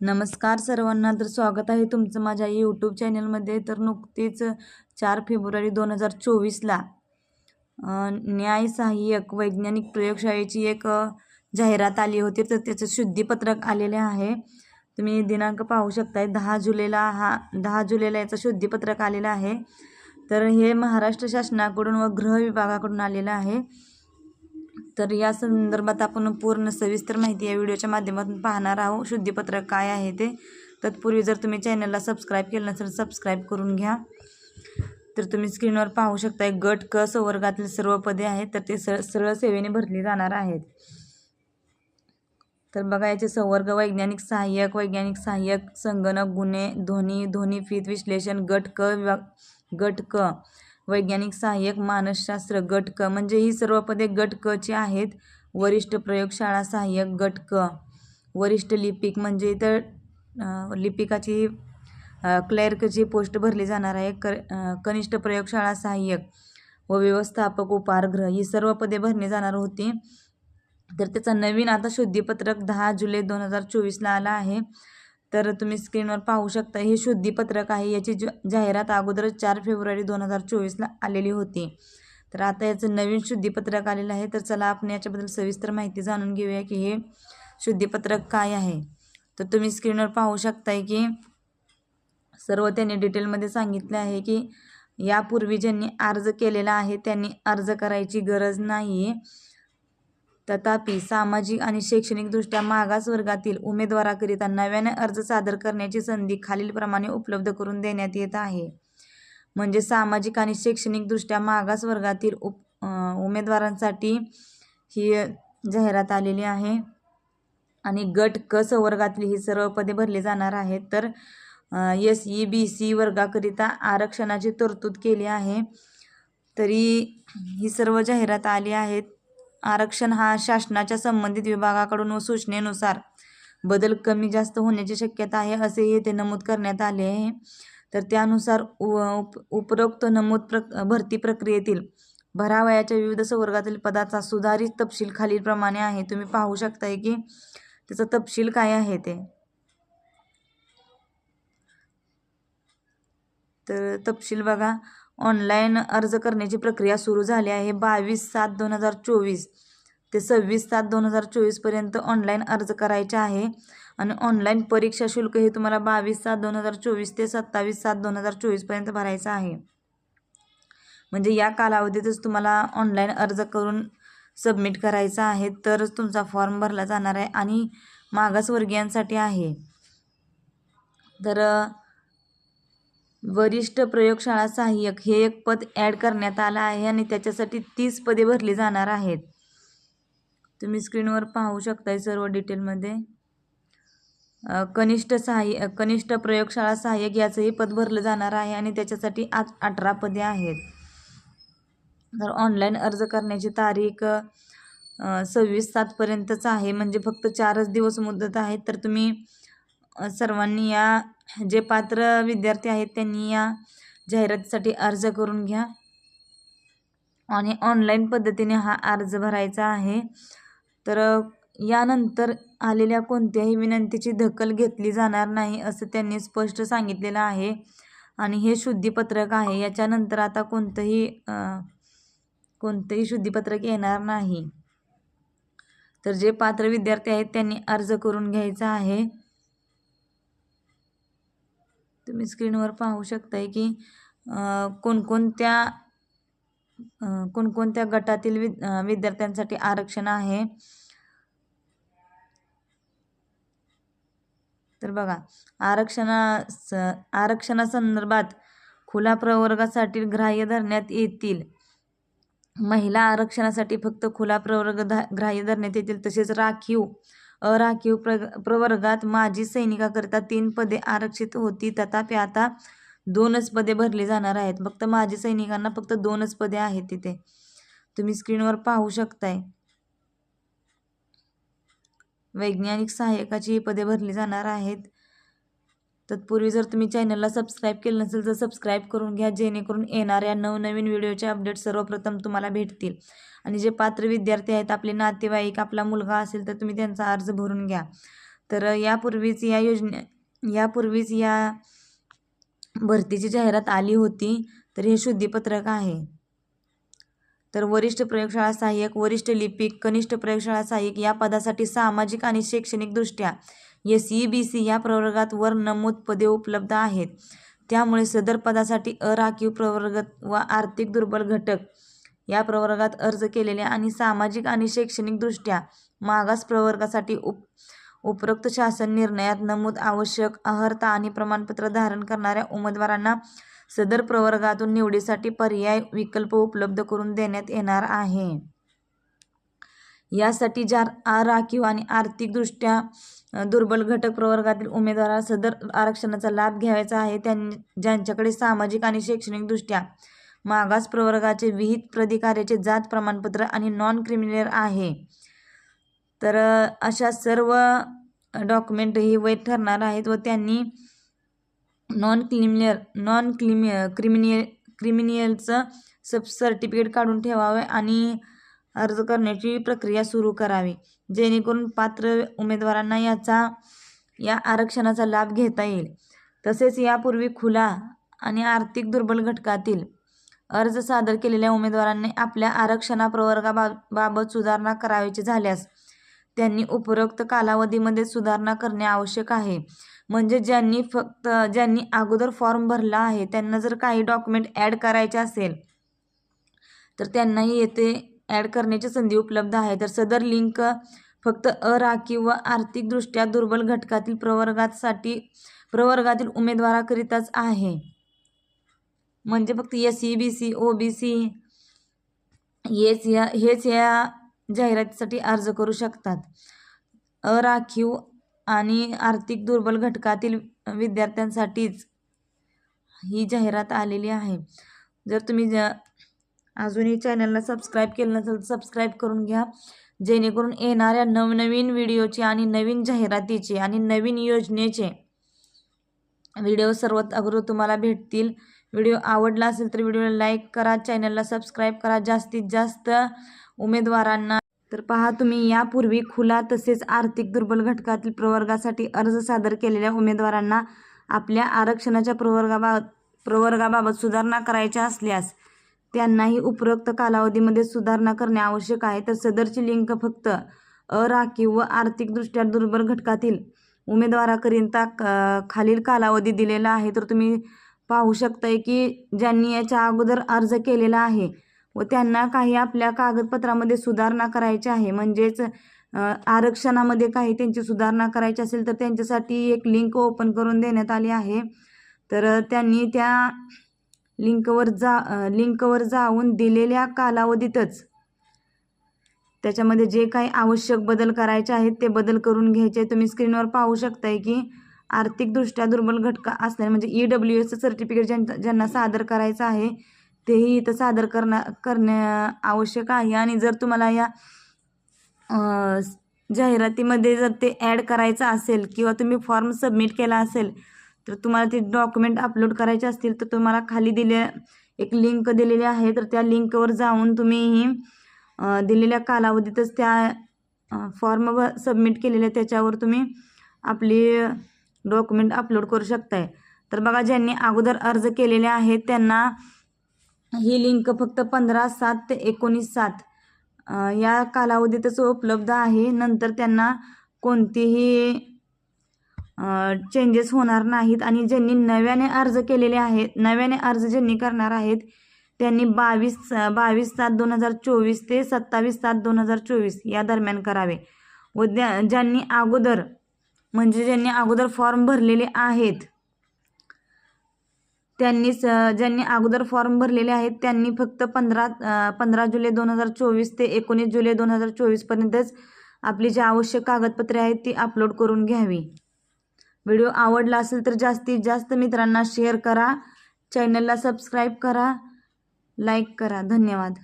नमस्कार सर्वांना. तर स्वागत आहे तुमचं माझ्या यूट्यूब चॅनलमध्ये तर नुकतीच चार फेब्रुवारी दोन हजार चोवीसला न्याय सहाय्यक वैज्ञानिक प्रयोगशाळेची एक जाहिरात आली होती. तर त्याचं शुद्धीपत्रक आलेले आहे. तुम्ही दिनांक पाहू शकताय. दहा जुलैला हा दहा जुलैला याचं शुद्धीपत्रक आलेलं आहे. तर हे महाराष्ट्र शासनाकडून व गृह विभागाकडून आलेलं आहे. तर या संदर्भात आपण पूर्ण सविस्तर माहिती या व्हिडिओच्या माध्यमातून पाहणार आहोत. शुद्धीपत्रक काय आहे ते? तत्पूर्वी जर तुम्ही चॅनलला सबस्क्राईब केलं नसेल सबस्क्राईब करून घ्या. तर तुम्ही स्क्रीनवर पाहू शकताय गट क संवर्गातील सर्व पदे आहेत तर ते सरळ सरळ सेवेने भरली जाणार आहेत. तर बघा याचे संवर्ग वैज्ञानिक सहाय्यक वैज्ञानिक सहाय्यक संगणक गुन्हे ध्वनी ध्वनिफीत विश्लेषण गट क विभाग गट क. वैज्ञानिक सहाय्यक मानसशास्त्र गट क म्हणजे ही सर्व पदे गट क ची आहेत. वरिष्ठ प्रयोगशाळा सहाय्यक गट क. वरिष्ठ लिपिक म्हणजे इथं लिपिकाची क्लर्कची पोस्ट भरली जाणार आहे. क कनिष्ठ प्रयोगशाळा सहाय्यक व व्यवस्थापक उपारग्रह ही सर्व पदे भरली जाणार होती. तर त्याचा नवीन आता शुद्धीपत्रक दहा जुलै दोन हजार चोवीसला आला आहे. तर तुम्ही स्क्रीनवर पाहू शकता हे शुद्धीपत्रक आहे. याची ज जाहिरात अगोदरच चार फेब्रुवारी दोन हजार चोवीसला आलेली होती. तर आता याचं नवीन शुद्धीपत्रक आलेलं आहे. तर चला आपण याच्याबद्दल सविस्तर माहिती जाणून घेऊया की हे शुद्धीपत्रक काय आहे. तर तुम्ही स्क्रीनवर पाहू शकताय की सर्व त्यांनी डिटेलमध्ये सांगितले आहे की यापूर्वी ज्यांनी अर्ज केलेला आहे त्यांनी अर्ज करायची गरज नाही तथापि सामाजिक आणि शैक्षणिकदृष्ट्या मागास वर्गातील उमेदवाराकरिता नव्याने अर्ज सादर करण्याची संधी खालीलप्रमाणे उपलब्ध करून देण्यात येत आहे. म्हणजे सामाजिक आणि शैक्षणिकदृष्ट्या मागास वर्गातील उप उमेदवारांसाठी ही जाहिरात आलेली आहे. आणि गट क संवर्गातील ही सर्व पदे भरली जाणार आहेत. तर एस ई बी सी वर्गाकरिता आरक्षणाची तरतूद केली आहे. तरी ही सर्व जाहिरात आली आहेत. आरक्षण हा शासनाच्या संबंधित विभागाकडून व सूचनेनुसार बदल कमी जास्त होण्याची शक्यता आहे असे येथे नमूद करण्यात आले आहे. तर त्यानुसार उप उपरोक्त नमूद प्र भरती प्रक्रियेतील भरावयाच्या विविध संवर्गातील पदाचा सुधारित तपशील खालीलप्रमाणे आहे. तुम्ही पाहू शकताय की त्याचा तपशील काय आहे ते. तर तपशील बघा. ऑनलाईन अर्ज करण्याची प्रक्रिया सुरू झाली आहे. बावीस सात दोन हजार चोवीस ते सव्वीस सात दोन हजार चोवीसपर्यंत ऑनलाईन अर्ज करायचे आहे. आणि ऑनलाईन परीक्षा शुल्क हे तुम्हाला बावीस सात दोन हजार चोवीस ते सत्तावीस सात दोन हजार चोवीसपर्यंत भरायचं आहे. म्हणजे या कालावधीतच तुम्हाला ऑनलाईन अर्ज करून सबमिट करायचा आहे. तरच तुमचा फॉर्म भरला जाणार आहे आणि मागासवर्गीयांसाठी आहे. तर वरिष्ठ प्रयोगशाळा सहाय्यक हे एक पद ॲड करण्यात आलं आहे आणि त्याच्यासाठी तीस पदे भरली जाणार आहेत. तुम्ही स्क्रीनवर पाहू शकताय सर्व डिटेलमध्ये. कनिष्ठ सहाय्य कनिष्ठ प्रयोगशाळा सहाय्यक याचंही पद भरलं जाणार आहे आणि त्याच्यासाठी आज अठरा पदे आहेत. तर ऑनलाईन अर्ज करण्याची तारीख सव्वीस सातपर्यंतच आहे. म्हणजे फक्त चारच दिवस मुदत आहे तर तुम्ही सर्वांनी या जे पात्र विद्यार्थी आहेत त्यांनी या जाहिरातीसाठी अर्ज करून घ्या. आणि ऑनलाईन पद्धतीने हा अर्ज भरायचा आहे. तर यानंतर आलेल्या कोणत्याही विनंतीची दखल घेतली जाणार नाही असं त्यांनी स्पष्ट सांगितलेलं आहे. आणि हे शुद्धीपत्रक आहे याच्यानंतर आता कोणतंही कोणतंही शुद्धीपत्रक येणार नाही. तर जे पात्र विद्यार्थी आहेत त्यांनी अर्ज करून घ्यायचा आहे. तुम्ही स्क्रीनवर पाहू शकताय की कोणकोणत्या कोणकोणत्या गटातील विद विद्यार्थ्यांसाठी आरक्षण आहे. तर बघा आरक्षणा स आरक्षणासंदर्भात खुला प्रवर्गासाठी ग्राह्य धरण्यात येतील. महिला आरक्षणासाठी फक्त खुला प्रवर्ग धा ग्राह्य धरण्यात येतील तसेच राखीव राखीव प्र प्रवर्गात माजी सैनिकाकरिता तीन पदे आरक्षित होती. तथापि आता दोनच पदे भरली जाणार आहेत. फक्त माजी सैनिकांना फक्त दोनच पदे आहेत तिथे. तुम्ही स्क्रीनवर पाहू शकताय. वैज्ञानिक सहाय्यकाची ही पदे भरली जाणार आहेत. तत्पूर्वी जर तुम्ही चॅनलला सबस्क्राईब केलं नसेल तर सबस्क्राईब करून घ्या जेणेकरून येणाऱ्या नवनवीन व्हिडिओचे अपडेट सर्वप्रथम तुम्हाला भेटतील. आणि जे पात्र विद्यार्थी आहेत आपले नातेवाईक आपला मुलगा असेल तर तुम्ही त्यांचा अर्ज भरून घ्या. तर यापूर्वीच या योजने यापूर्वीच या भरतीची जाहिरात आली होती तर हे शुद्धीपत्रक आहे. तर वरिष्ठ प्रयोगशाळा सहाय्यक वरिष्ठ लिपिक कनिष्ठ प्रयोगशाळा सहाय्यक या पदासाठी सामाजिक आणि शैक्षणिकदृष्ट्या एस ई बी सी या प्रवर्गात वर नमूद पदे उपलब्ध आहेत. त्यामुळे सदर पदासाठी अराखीव प्रवर्ग व आर्थिक दुर्बल घटक. या प्रवर्गात अर्ज केलेल्या आणि सामाजिक आणि शैक्षणिकदृष्ट्या मागास प्रवर्गासाठी उप उपरोक्त शासन निर्णयात नमूद आवश्यक अर्हता आणि प्रमाणपत्र धारण करणाऱ्या उमेदवारांना सदर प्रवर्गातून निवडीसाठी पर्याय विकल्प उपलब्ध करून देण्यात येणार आहे. यासाठी ज्या अराखीव आणि आर्थिकदृष्ट्या दुर्बल घटक प्रवर्गातील उमेदवाराला सदर आरक्षणाचा लाभ घ्यायचा आहे त्यां ज्यांच्याकडे सामाजिक आणि शैक्षणिकदृष्ट्या मागास प्रवर्गाचे विहित प्राधिकाऱ्याचे जात प्रमाणपत्र आणि नॉन क्रिमिनल आहे. तर अशा सर्व डॉक्युमेंट ही वैध ठरणार आहेत व त्यांनी नॉन क्रिमिनल नॉन क्रिमि क्रिमिनियल क्रिमिनियलचं सब सर्टिफिकेट काढून ठेवावे आणि अर्ज करण्याची प्रक्रिया सुरू करावी. जेणेकरून पात्र उमेदवारांना याचा या आरक्षणाचा लाभ घेता येईल. तसेच यापूर्वी खुला आणि आर्थिक दुर्बल घटकातील अर्ज सादर केलेल्या उमेदवारांनी आपल्या आरक्षणा प्रवर्गाबाबत बाबत सुधारणा करावयाची झाल्यास त्यांनी उपरोक्त कालावधीमध्ये सुधारणा करणे आवश्यक आहे. म्हणजे ज्यांनी फक्त ज्यांनी अगोदर फॉर्म भरला आहे त्यांना जर काही डॉक्युमेंट ॲड करायचे असेल तर त्यांनाही येथे ॲड करण्याची संधी उपलब्ध आहे. तर सदर लिंक फक्त अराखीव व आर्थिकदृष्ट्या दुर्बल घटकातील प्रवर्गासाठी प्रवर्गातील उमेदवाराकरिताच आहे. म्हणजे फक्त S C B C O B C हेच या हेच या जाहिरातीसाठी अर्ज करू शकतात. अराखीव आणि आर्थिक दुर्बल घटकातील विद्यार्थ्यांसाठीच ही जाहिरात आलेली आहे. जर तुम्ही ज अजूनही चॅनलला सबस्क्राईब केलं नसेल तर सबस्क्राईब करून घ्या. जेणेकरून येणाऱ्या नवनवीन व्हिडिओचे आणि नवीन जाहिरातीचे आणि नवीन योजनेचे व्हिडिओ सर्वात अगोदर तुम्हाला भेटतील. व्हिडिओ आवडला असेल तर व्हिडिओला लाईक करा चॅनलला सबस्क्राईब करा. जास्तीत जास्त उमेदवारांना तर पहा तुम्ही यापूर्वी खुला तसेच आर्थिक दुर्बल घटकातील प्रवर्गासाठी अर्ज सादर केलेल्या उमेदवारांना आपल्या आरक्षणाच्या प्रवर्गाबा प्रवर्गाबाबत सुधारणा करायच्या असल्यास त्यांनाही उपरोक्त कालावधीमध्ये सुधारणा करणे आवश्यक आहे. तर सदरची लिंक फक्त अराखीव व आर्थिकदृष्ट्या दुर्बल घटकातील उमेदवाराकरिता क- खालील कालावधी दिलेला आहे. तर तुम्ही पाहू शकताय की ज्यांनी याच्या अगोदर अर्ज केलेला आहे व त्यांना काही आपल्या कागदपत्रामध्ये सुधारणा करायची आहे. म्हणजेच आरक्षणामध्ये काही त्यांची सुधारणा करायची असेल तर त्यांच्यासाठी एक लिंक ओपन करून देण्यात आली आहे. तर त्यांनी त्या लिंकवर जा लिंकवर जाऊन दिलेल्या कालावधीतच. त्याच्यामध्ये जे काही आवश्यक बदल करायचे आहेत ते बदल करून घ्यायचे. तुम्ही स्क्रीनवर पाहू शकताय की आर्थिकदृष्ट्या दुर्बल घटका असल्याने म्हणजे ई डब्ल्यू एसचं सर्टिफिकेट ज्यांना ज्यांना सादर करायचं आहे तेही इथं सादर करणं करणे आवश्यक आहे. आणि जर तुम्हाला या जाहिरातीमध्ये जर ते ॲड करायचं असेल किंवा तुम्ही फॉर्म सबमिट केला असेल तर तुम्हाला ते डॉक्युमेंट अपलोड करायचे असतील तर तुम्हाला खाली दिल्या एक लिंक दिलेली आहे. तर त्या लिंकवर जाऊन तुम्ही ही दिलेल्या कालावधीतच त्या फॉर्म सबमिट केलेल्या त्याच्यावर तुम्ही आपली डॉक्युमेंट अपलोड करू शकताय. तर बघा ज्यांनी अगोदर अर्ज केलेले आहेत त्यांना ही लिंक फक्त पंधरा सात ते एकोणीस सात या कालावधीतच उपलब्ध आहे. नंतर त्यांना कोणतीही चेंजेस होणार नाहीत. आणि ज्यांनी नव्याने अर्ज केलेले आहेत नव्याने अर्ज ज्यांनी करणार आहेत त्यांनी बावीस बावीस सात दोन हजार चोवीस ते सत्तावीस सात दोन हजार चोवीस या दरम्यान करावे. व द्या ज्यांनी अगोदर म्हणजे ज्यांनी अगोदर फॉर्म भरलेले आहेत त्यांनी स ज्यांनी अगोदर फॉर्म भरलेले आहेत त्यांनी फक्त पंधरा पंधरा जुलै दोन हजार चोवीस ते एकोणीस जुलै दोन हजार चोवीसपर्यंतच आपली जी आवश्यक कागदपत्रे आहेत ती अपलोड करून घ्यावी. व्हिडिओ आवडला असेल तर जास्तीत जास्त मित्रांना शेअर करा. चॅनलला सबस्क्राईब करा. लाईक करा. धन्यवाद.